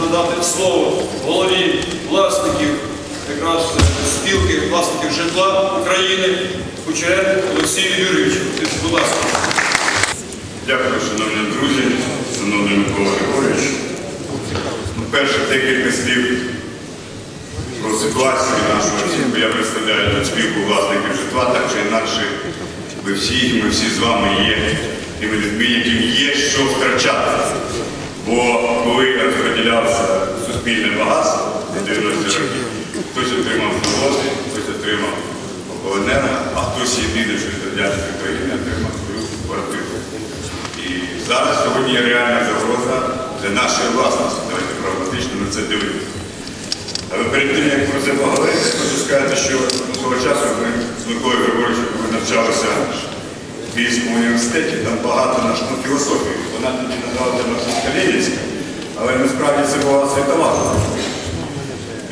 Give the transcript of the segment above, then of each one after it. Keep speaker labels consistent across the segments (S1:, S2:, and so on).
S1: надати слово голові власників якраз спілки власників житла України Кучеренку Олексію Юрійовичу. Будь ласка.
S2: Дякую, шановні друзі, шановний Микола Григорович. Перше декілька слів про ситуацію нашого спілку. Я представляю спілку власників житла, так чи інакше. Ви всі, ми всі з вами є тими людьми, яким є що втрачати. Бо коли розподілявся суспільне багатство в 90-ті роки, хтось отримав заводи, хтось отримав обленерго, а хтось єдиний, що радянської країни отримав свою квартиру. І зараз сьогодні є реальна загроза для нашої власності. Давайте прагматично на це дивитися. Але перед тим, як про це поговорити, хочу сказати, що свого часу ми з Миколою Григоровичем, навчалися в Київському університеті, там багато на ну, філософії. Вона тоді називалася марксистська ленінська але насправді це була світова.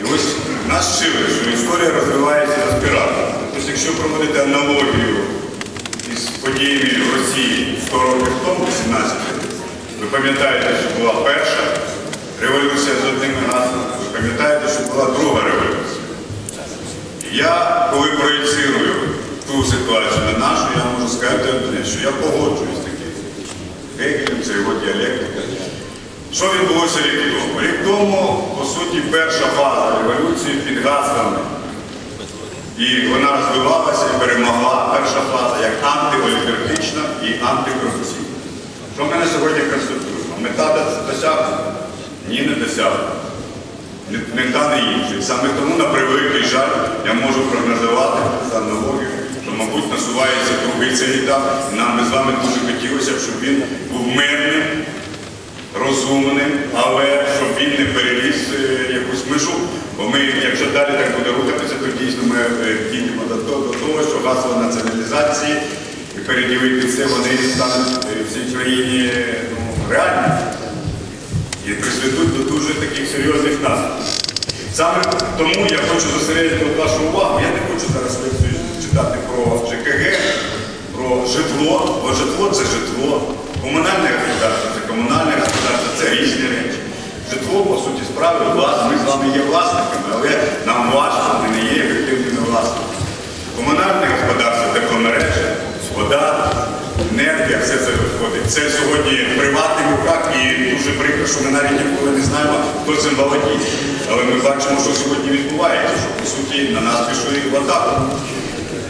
S2: І ось нас вчили, що історія розвивається на спіралі. Тобто, якщо проводити аналогію із подіями в Росії 100 років тому, 18 ви пам'ятаєте, що була перша революція з одним гаслом, ви пам'ятаєте, що була друга революція. Я, коли проєцирую ту ситуацію на нашу, я можу сказати одне, що я погоджуюсь таким Гегелем, це його діалектика. Що відбулося рік тому? Рік тому, по суті, перша фаза революції під гаслами. І вона розвивалася і перемогла перша фаза як антиолігархічна і антикорупційна. Що ми на сьогодні констатуємо? Мета досягнута? Ні, не досягнута. Мета не інша. Саме тому, на превеликий жаль, я можу прогнозувати за аналогію, мабуть, насувається другий цей етап. Нам би з вами дуже хотілося, б, щоб він був мирним, розумним, але щоб він не переліз е, якусь межу. Бо ми, якщо далі так буде рухатися, то дійсно ми е, дійдемо до того, що гасло націоналізації і переділити все, вони стануть е, в цій країні ну, реальними і призведуть до дуже таких серйозних наслідків. Саме тому я хочу зосередити вашу увагу. Я не хочу зараз читати про ЖКГ, про житло, бо житло це житло, комунальне господарство це комунальне господарство, це різні речі. Житло, по суті, справи, ми з вами є власниками, але нам важко, ми не є ефективними власниками. Комунальне господарство, тепломережа, вода, енергія, все це виходить. Це сьогодні в приватних руках і дуже прикро, що ми навіть ніколи не знаємо, хто цим володіє. Але ми бачимо, що сьогодні відбувається, що по суті на нас пішли в атаку.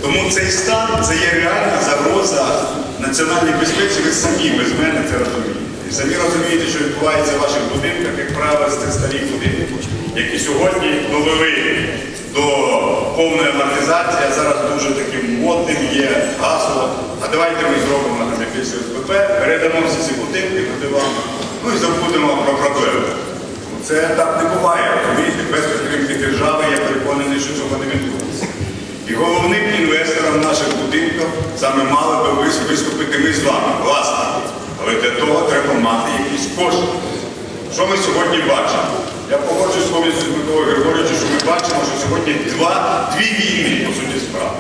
S2: Тому цей стан це є реальна загроза національній безпеці, ви самі без мене це розумієте. І самі розумієте, що відбувається в ваших будинках, як правило, з цих старих будинків, які сьогодні довели до повної амортизації, а зараз дуже таким модним є гасло. А давайте ми зробимо там якийсь ОСБП, передамо всі ці будинки проти ну і забудемо про проблему. Ну, Це так не буває, розумієте, без підтримки держави, я переконаний, що цього не відбудеться. І головним інвестором наших будинків саме мали би виступити ми з вами, власники. Але для того треба мати якісь кошти. Що ми сьогодні бачимо? Я погоджуюсь повністю з Миколою Григоровичем, що ми бачимо, що сьогодні два, дві війни, по суті, справи.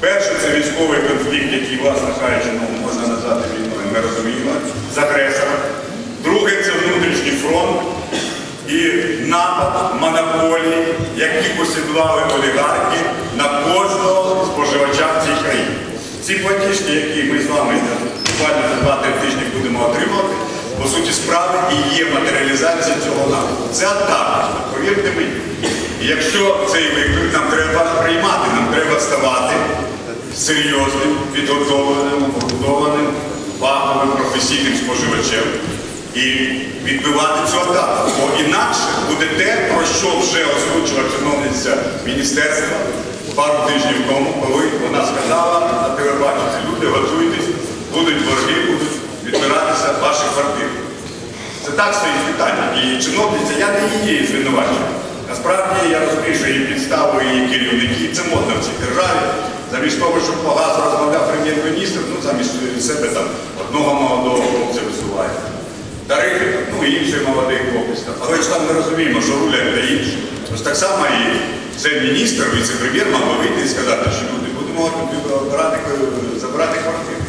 S2: Перший це військовий конфлікт, який, власне кажучи, ну, можна назвати війною, ми розуміємо, з агресором. Другий це внутрішній фронт і напад монополії, які посідлали олігархи на кожного країні. Ці платіжки, які ми з вами буквально за два-три тижні будемо отримувати, по суті справи і є матеріалізація цього нападу. Це атака, повірте мені. І якщо цей виклик нам треба приймати, нам треба ставати серйозним, підготовленим, обґрунтованим, фаховим, професійним споживачем і відбивати цю атаку. Бо інакше буде те, про що вже озвучила чиновниця міністерства пару тижнів тому, коли вона сказала на телебаченні, люди готуйтесь, будуть борги, будуть відбиратися ваші квартири. Це так стоїть питання. І чиновниця, я не її звинувачую. Насправді я розумію, що її підстави, її керівники, це модно в цій державі. Замість того, щоб по розмовляв прем'єр-міністр, ну замість себе там одного молодого хлопця висуває. Тарифи, ну і інший молодий хлопець. Але ж там ми розуміємо, що рулять та інші. Ось так само і цей міністр, віце-прем'єр мав би вийти і сказати, що люди будемо обирати, забирати квартиру.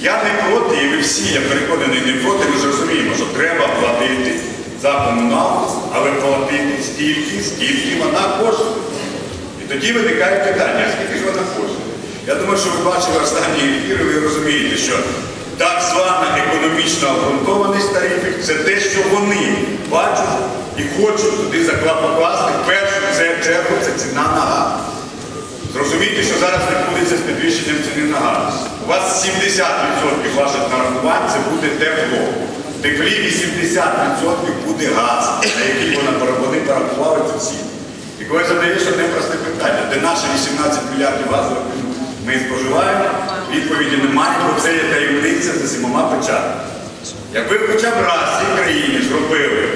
S2: Я не проти, і ви всі, я переконаний, не проти, ми зрозуміємо, що треба платити за комуналку, але платити стільки, скільки вона коштує. І тоді виникає питання, скільки ж вона коштує? Я думаю, що ви бачили останні ефіри, ви розумієте, що так звана економічна обґрунтованість тарифів це те, що вони бачать і хочуть туди покласти. Першу чергу це ціна на газ. Зрозумійте, що зараз відбудеться з підвищенням ціни на газ. У вас 70% ваших нарахувань це буде тепло. Теплі 80% буде газ, на який вона вони порахували цю ціну. І коли задаєш одне просте питання, де наші 18 мільярдів газу ми споживаємо, відповіді немає, бо це є таємниця за сімома печатами. Якби хоча б раз в цій країні зробили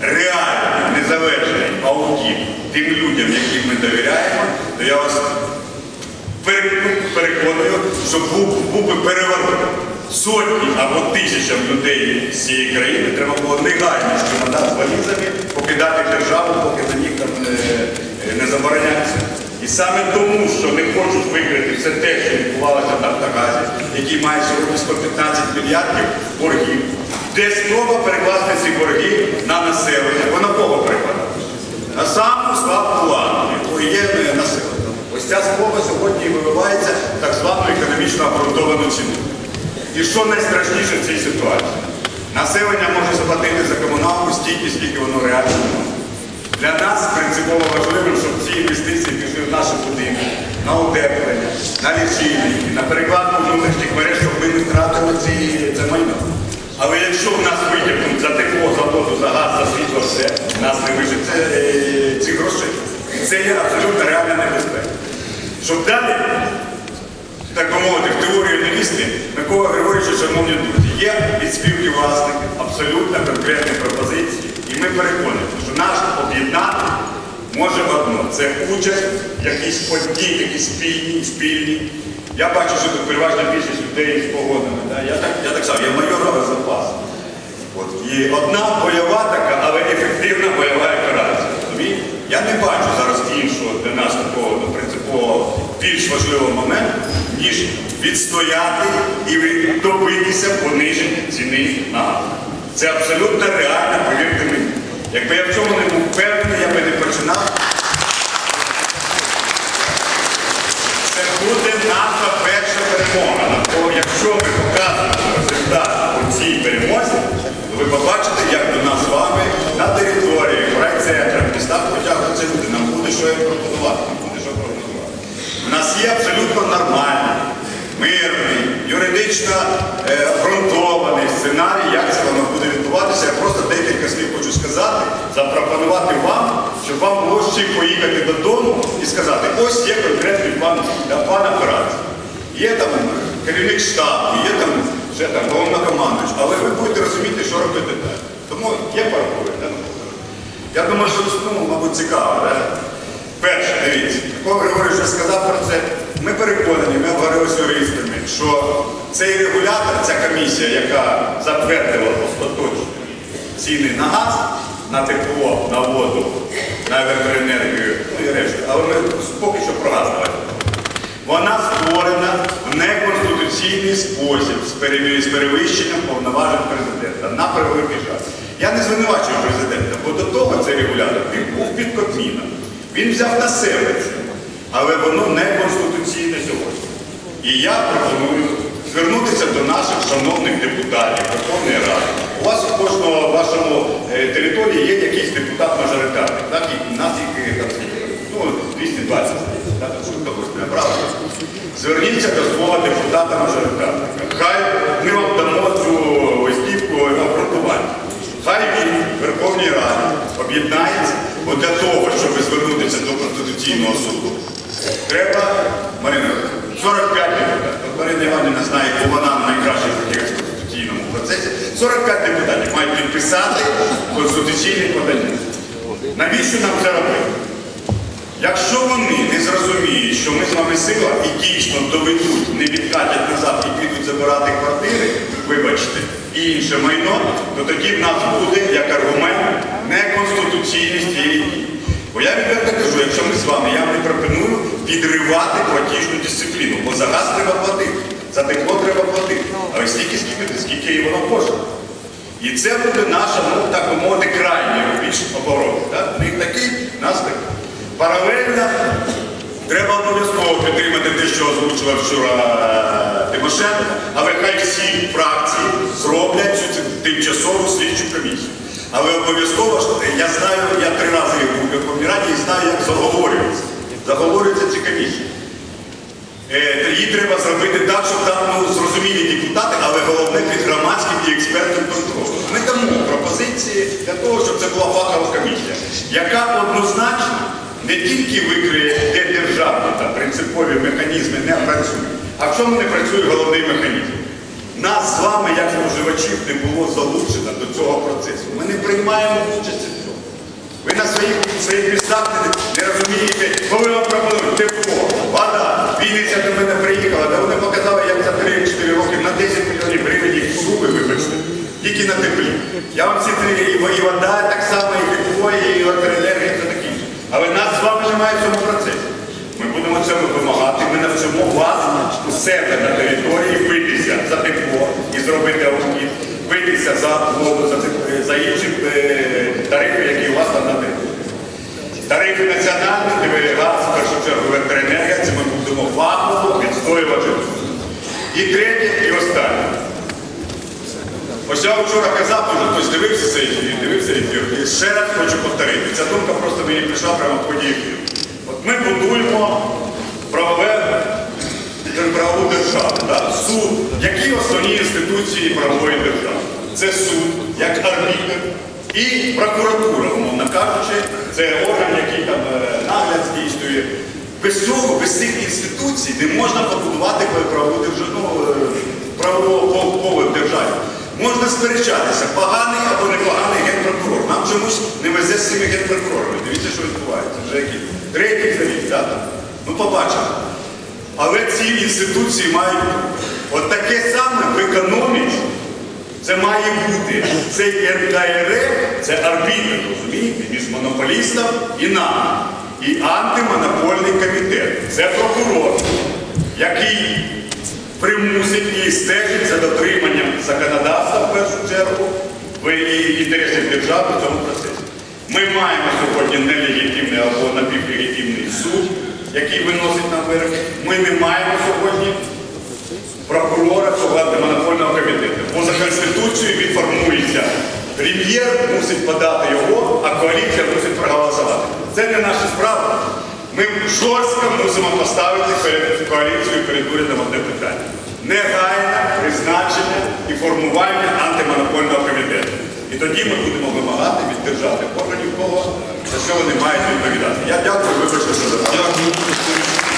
S2: реальний, незалежний аудит тим людям, яким ми довіряємо, то я вас переконую, що був, би переворот. Сотні або тисячам людей з цієї країни треба було негайно чемодан з валізами покидати державу, поки на них там не, не забороняється. І саме тому, що не хочуть викрити все те, що відбувалося в Нафтогазі, який має сьогодні 115 мільярдів боргів, де спроба перекласти ці борги на населення. Вона кого перекладати? На саму слабку ладу, якою є населення. Ось ця спроба сьогодні виливається так звану економічно обґрунтовану ціну. І що найстрашніше в цій ситуації? Населення може заплатити за комуналку стільки, скільки воно реально може. Для нас принципово важливо, щоб ці інвестиції пішли в наші будинки, на утеплення, на лічильники, на перекладку внутрішніх мереж, щоб ми не втратили ці, це майно. Але якщо в нас витягнуть за тепло, за воду, за газ, за світло, все, нас не вижить е, ці гроші. Це є абсолютно реальна небезпека. Щоб далі так би мовити, в теорію не лізти, Микола Григорьович, шановні друзі, є від спілки власників абсолютно конкретні пропозиції. І ми переконані, що наш об'єднати може одно. Це участь, в якісь події, такі спільні, спільні. Я бачу, що тут переважна більшість людей з погодами. Да? Я, так, я так само, я майоровий запас. От. І одна бойова така, але ефективна бойова операція. Я не бачу зараз іншого для нас такого ну, принципово більш важливого моменту, ніж відстояти і добитися пониження ціни на газ. Це абсолютно реально, повірте мені. Якби я в цьому не був впевнений, я би не починав. Це буде наша перша перемога. Бо якщо ми покажемо результат у цій перемозі, то ви побачите, як до нас з вами на території, в райцентрах, містах потягнуться люди. Нам буде що їм пропонувати. Нам буде що пропонувати. У нас є абсолютно нормальний, мирний, юридично е, обґрунтований сценарій, як це воно буде відбуватися. Я просто декілька слів хочу сказати, запропонувати вам, щоб вам було чим поїхати додому і сказати, ось є конкретний план, да, план операції. Є там керівник штабу, є там ще там головнокомандуючий, але ви будете розуміти, що робити далі. Тому є паркури. Да? Я думаю, що ну, мабуть, цікаво. Да? Перше, дивіться, Микола Григорьович вже сказав про це. Ми переконані, ми говорили з юристами, що цей регулятор, ця комісія, яка затвердила остаточно ціни на газ, на тепло, на воду, на електроенергію, ну і решта, але ми поки що про газ давайте. Вона створена в неконституційний спосіб з перевищенням повноважень президента на превеликий жаль. Я не звинувачую президента, бо до того цей регулятор він був під Кабміном. Він взяв на себе це, але воно не конституційне сьогодні. І я пропоную звернутися до наших шановних депутатів Верховної Ради. У вас у кожного вашому е, території є якийсь депутат-мажоритарник, так? І нас їх е, там скільки? Ну, 220, так? Так, що когось не брали. Зверніться до свого депутата-мажоритарника. Хай ми вам дамо цю листівку обґрунтування. Хай він Верховній Раді об'єднається, бо для того, щоб звернутися до Конституційного суду, треба, Марина, 45 депутатів. Марина Іванівна знає, бо вона найкраще фахівець в конституційному процесі. 45 депутатів мають підписати конституційне подання. Навіщо нам це робити? Якщо вони не зрозуміють, що ми з вами сила і дійсно доведуть, не відкатять назад і підуть забирати квартири, вибачте, і інше майно, то тоді в нас буде як аргумент неконституційність цієї дії. Бо я відверто кажу, якщо ми з вами, я не пропоную підривати платіжну дисципліну, бо за газ треба платити, за тепло треба платити. Але стільки, скільки, скільки воно коштує. І це буде наша, ну так би мовити, крайній більш оборот. Так? Них такий, нас такий. Паралельно треба обов'язково підтримати те, що озвучила вчора е, Тимошенко, але хай всі фракції зроблять цю тимчасову слідчу комісію. Але обов'язково, я знаю, я три рази був в Верховній Раді і знаю, як заговорюються. Заговорюються ці комісії. Е, Її треба зробити так, щоб там ну, зрозумілі депутати, але головне під громадським і експертним контролем. Ми дамо пропозиції для того, щоб це була фахова комісія, яка однозначно не тільки викриє, де державні та принципові механізми не працюють, а в чому не працює головний механізм. Нас з вами, як споживачів, не було залучено до цього процесу. Ми не приймаємо участь у цьому. Ви на своїх, своїх містах не, розумієте, коли вам пропонують тепло, вода, Вінниця до мене приїхала, де вони показали, як за 3-4 роки на 10 мільйонів гривень їх суби, вибачте, тільки на теплі. Я вам всі три, і вода так само, і тепло, і електроенергія, і все таке. інше. Але нас з вами немає в цьому процесі. Ми будемо цьому вимагати, ми навчимо вас у себе на території витися за тепло і зробити аудит, витися за воду, за, за інші е, тарифи, які у вас там на території. Тарифи національні, газ, в першу чергу електроенергія, це ми будемо фахово відстоювати. І третє, і останнє. Ось я вчора казав, може хтось дивився цей ефір, дивився ефір. І ще раз хочу повторити. Ця думка просто мені прийшла прямо в. От ми будуємо правове правову державу. Да? Суд. Які основні інституції правової держави? Це суд, як арбітр і прокуратура, умовно кажучи, це орган, який там е, нагляд здійснює. Без цього, без цих інституцій не можна побудувати правову державу, ну, е, в державі. Можна сперечатися, поганий або непоганий генпрокурор. Чомусь не везе з цими генпрокурорами. Дивіться, що відбувається. Вже який третій за рік? Ну, побачимо. Але ці інституції мають от таке саме в економіці. Це має бути. Цей РКРФ це арбітр, розумієте, між монополістом і нами. І антимонопольний комітет. Це прокурор, який примусить і стежить за дотриманням законодавства в першу чергу в і інтересів держави в цьому процесі. Ми маємо сьогодні нелегітимний або напівлегітимний суд, який виносить нам вироки. Ми не маємо сьогодні прокурора цього антимонопольного комітету. Бо за Конституцією він формується. Прем'єр мусить подати його, а коаліція мусить проголосувати. Це не наша справа. Ми жорстко мусимо поставити перед коаліцією перед урядом одне питання. Негайне призначення і формування антимонопольного комітету. Тоді ми будемо вимагати від державних органів того, за що вони мають відповідати. Я дякую, вибачте, що запитання.